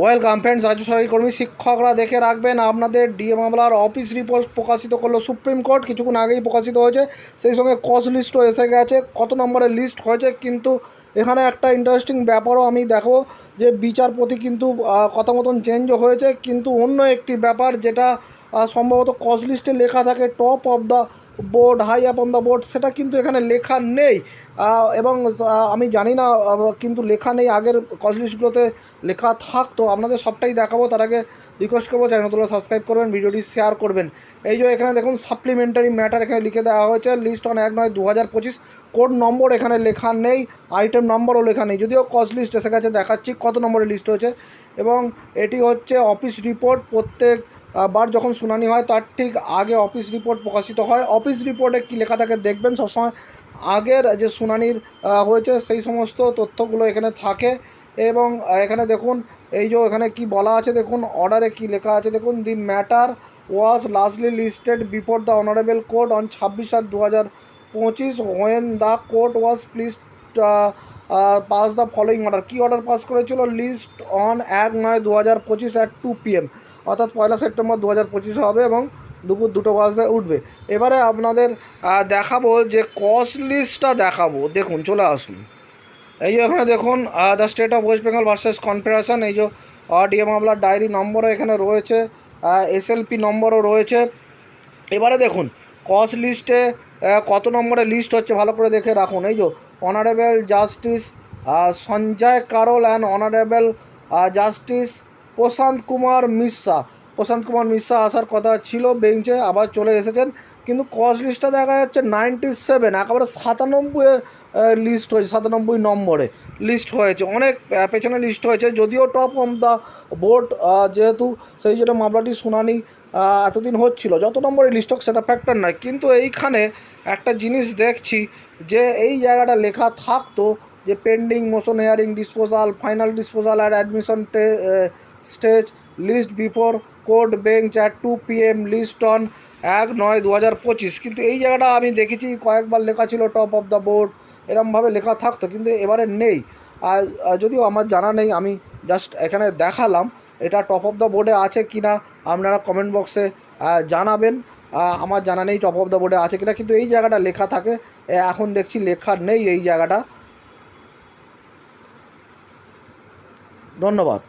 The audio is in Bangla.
ওয়েলকাম ফ্রেন্ডস রাজ্য সরকারি কর্মী শিক্ষকরা দেখে রাখবেন আপনাদের ডিএ মামলার অফিস রিপোর্ট প্রকাশিত করল সুপ্রিম কোর্ট। কিছুক্ষণ আগেই প্রকাশিত হয়েছে। সেই সঙ্গে কজ লিস্টও এসে গেছে। কত নম্বরের লিস্ট হয়েছে কিন্তু এখানে একটা ইন্টারেস্টিং ব্যাপারও আমি দেখো যে বিচারপতি কিন্তু কথা মতন চেঞ্জও হয়েছে। কিন্তু অন্য একটি ব্যাপার যেটা সম্ভবত কজ লিস্টে লেখা থাকে top of the board, high up on the board, সেটা কিন্তু এখানে লেখা নেই। এবং আমি জানি না কিন্তু লেখা নেই। আগের কজ লিস্টগুলোতে লেখা থাকতো আপনাদের সবটাই দেখাবো। তার আগে রিকোয়েস্ট করব চ্যানেলগুলো সাবস্ক্রাইব করবেন, ভিডিওটি শেয়ার করবেন। এই যে এখানে দেখুন সাপ্লিমেন্টারি ম্যাটার এখানে লিখে দেওয়া হয়েছে। লিস্ট অন এক নয় দু হাজার পঁচিশ। কোড নম্বর এখানে লেখা নেই আইটেম নম্বরও লেখা নেই। যদিও কজ লিস্ট এসে গেছে, দেখাচ্ছি কত নম্বরের লিস্ট হয়েছে। এবং এটি হচ্ছে অফিস রিপোর্ট প্রত্যেক বার যখন শুনানি হয়, তার ঠিক আগে অফিস রিপোর্ট প্রকাশিত হয়। অফিস রিপোর্টে কী লেখা থাকে দেখবেন, সবসময় আগের যে শুনানির হয়েছে, সেই সমস্ত তথ্যগুলো এখানে থাকে। এবং এখানে দেখুন, এই যে এখানে কি বলা আছে, দেখুন অর্ডারে কি লেখা আছে, দেখুন the matter was lastly listed before the honourable court on ছাব্বিশ আট দু হাজার পঁচিশ when the court was please pass the following order key order pass করেছিল? লিস্ট অন এক নয় দু হাজার পঁচিশ অ্যাট টু পিএম অর্থাৎ পয়লা সেপ্টেম্বর দু হাজার হবে এবং দুপুর দুটো বাজতে উঠবে। এবারে আপনাদের দেখাবো যে কস্ট লিস্টটা দেখাবো। দেখুন, চলে আসুন। এই যে এখানে দেখুন the state of West Bengal versus confederation এই যে ডিএ মামলার ডায়েরি নম্বরও এখানে রয়েছে এসএলপি নম্বরও রয়েছে। এবারে দেখুন কস লিস্টে কত নম্বরে লিস্ট হচ্ছে ভালো করে দেখে রাখুন। এই যে honourable justice Sanjay Karol and honourable justice Prashant Kumar Mishra. Prashant Kumar Mishra আসার কথা ছিল বেঞ্চে আবার চলে এসেছেন। কিন্তু কস লিস্টটা দেখা যাচ্ছে নাইনটি সেভেন একেবারে সাতানব্বই লিস্ট হয়েছে, সাতানব্বই নম্বরে লিস্ট হয়েছে। অনেক পেছনে লিস্ট হয়েছে, যদিও টপ অফ দ্য বোর্ড যেহেতু সেই জন্য মামলাটি শুনানি এতদিন হচ্ছিল। যত নম্বরে লিস্ট হোক, সেটা ফ্যাক্টর নয়। কিন্তু এইখানে একটা জিনিস দেখছি যে এই জায়গাটা লেখা থাকতো যে pending motion hearing disposal final disposal R admission stage list before court bench at two P M list on এক নয় দু হাজার পঁচিশ। কিন্তু এই জায়গাটা আমি দেখেছি, কয়েকবার লেখা ছিল টপ অফ দ্য বোর্ড, এরমভাবে লেখা থাকতো, কিন্তু এবারে নেই। আর যদিও আমার জানা নেই, আমি জাস্ট এখানে দেখালাম, এটা টপ অফ দ্য বোর্ডে আছে কি না, আপনারা কমেন্ট বক্সে জানাবেন। আমার জানা নেই টপ অফ দ্য বোর্ডে আছে কিনা কিন্তু এই জায়গাটা লেখা থাকে এখন দেখছি লেখা নেই এই জায়গাটা। ধন্যবাদ।